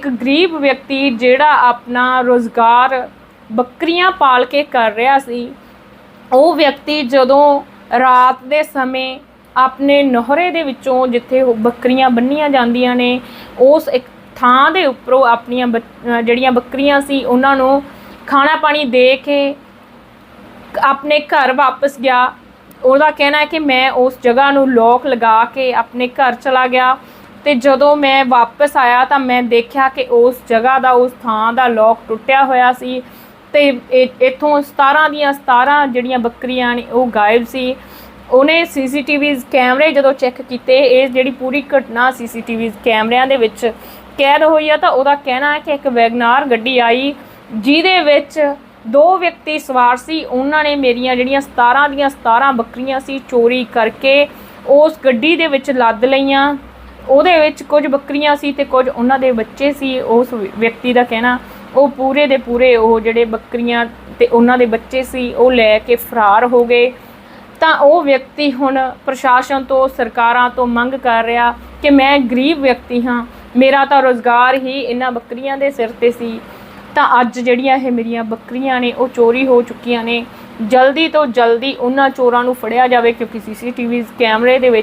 ਇੱਕ ਗਰੀਬ ਵਿਅਕਤੀ ਜਿਹੜਾ ਆਪਣਾ ਰੋਜ਼ਗਾਰ ਬੱਕਰੀਆਂ ਪਾਲ ਕੇ ਕਰ ਰਿਹਾ ਸੀ, ਉਹ ਵਿਅਕਤੀ ਜਦੋਂ ਰਾਤ ਦੇ ਸਮੇਂ ਆਪਣੇ ਨਹਰੇ ਦੇ ਵਿੱਚੋਂ ਜਿੱਥੇ ਬੱਕਰੀਆਂ ਬੰਨੀਆਂ ਜਾਂਦੀਆਂ ਨੇ, ਉਸ ਇੱਕ ਥਾਂ ਦੇ ਉੱਪਰੋਂ ਆਪਣੀਆਂ ਬੱਚ- ਜਿਹੜੀਆਂ ਬੱਕਰੀਆਂ ਸੀ, ਉਹਨਾਂ ਨੂੰ ਖਾਣਾ ਪਾਣੀ ਦੇ ਕੇ ਆਪਣੇ ਘਰ ਵਾਪਸ ਗਿਆ। ਉਹਦਾ ਕਹਿਣਾ ਹੈ ਕਿ ਮੈਂ ਉਸ ਜਗ੍ਹਾ ਨੂੰ ਲੋਕ ਲਗਾ ਕੇ ਆਪਣੇ ਘਰ ਚਲਾ ਗਿਆ। ਤੇ ਜਦੋਂ ਮੈਂ ਵਾਪਸ ਆਇਆ ਤਾਂ ਮੈਂ ਦੇਖਿਆ ਕਿ ਉਸ ਜਗ੍ਹਾ ਦਾ, ਉਸ ਥਾਂ ਦਾ ਲੋਕ ਟੁੱਟਿਆ ਹੋਇਆ ਸੀ ਤੇ ਇਹ- ਇੱਥੋਂ 17 ਦੀਆਂ 17 ਜਿਹੜੀਆਂ ਬੱਕਰੀਆਂ ਨੇ ਉਹ ਗਾਇਬ ਸੀ। ਉਹਨੇ ਸੀਸੀਟੀਵੀ ਕੈਮਰੇ ਜਦੋਂ ਚੈੱਕ ਕੀਤੇ, ਇਹ ਜਿਹੜੀ ਪੂਰੀ ਘਟਨਾ ਸੀਸੀਟੀਵੀ ਕੈਮਰਿਆਂ ਦੇ ਵਿੱਚ ਕੈਦ ਹੋਈ ਆ ਤਾਂ ਉਹਦਾ ਕਹਿਣਾ ਹੈ ਕਿ ਇੱਕ ਵੈਗਨਾਰ ਗੱਡੀ ਆਈ, ਜਿਹਦੇ ਵਿੱਚ ਦੋ ਵਿਅਕਤੀ ਸਵਾਰ ਸੀ, ਉਹਨਾਂ ਨੇ ਮੇਰੀਆਂ ਜਿਹੜੀਆਂ 17 ਦੀਆਂ 17 ਬੱਕਰੀਆਂ ਸੀ ਚੋਰੀ ਕਰਕੇ ਉਸ ਗੱਡੀ ਦੇ ਵਿੱਚ ਲੱਦ ਲਈਆਂ। ਉਹਦੇ ਵਿੱਚ ਕੁਝ ਬੱਕਰੀਆਂ ਸੀ ਤੇ ਕੁਝ ਉਹਨਾਂ ਦੇ ਬੱਚੇ ਸੀ, ਉਸ ਵਿਅਕਤੀ ਦਾ ਕਹਿਣਾ, ਉਹ ਪੂਰੇ ਦੇ ਪੂਰੇ ਉਹ ਜਿਹੜੇ ਬੱਕਰੀਆਂ ਤੇ ਉਹਨਾਂ ਦੇ ਬੱਚੇ ਸੀ, ਉਹ ਲੈ ਕੇ ਫਰਾਰ ਹੋ ਗਏ। ਤਾਂ ਉਹ ਵਿਅਕਤੀ ਹੁਣ ਪ੍ਰਸ਼ਾਸਨ ਤੋਂ, ਸਰਕਾਰਾਂ ਤੋਂ ਮੰਗ ਕਰ ਰਿਹਾ ਕਿ ਮੈਂ ਗਰੀਬ ਵਿਅਕਤੀ ਹਾਂ, ਮੇਰਾ ਤਾਂ ਰੋਜ਼ਗਾਰ ਹੀ ਇਹਨਾਂ ਬੱਕਰੀਆਂ ਦੇ ਸਿਰ ਤੇ ਸੀ। ਤਾਂ ਅੱਜ ਜਿਹੜੀਆਂ ਇਹ ਮੇਰੀਆਂ ਬੱਕਰੀਆਂ ਨੇ, ਉਹ ਚੋਰੀ ਹੋ ਚੁੱਕੀਆਂ ਨੇ। ਜਲਦੀ ਤੋਂ ਜਲਦੀ ਉਹਨਾਂ ਚੋਰਾਂ ਨੂੰ ਫੜਿਆ ਜਾਵੇ, ਕਿਉਂਕਿ ਸੀਸੀਟੀਵੀ ਕੈਮਰੇ ਦੇ ਵਿੱਚ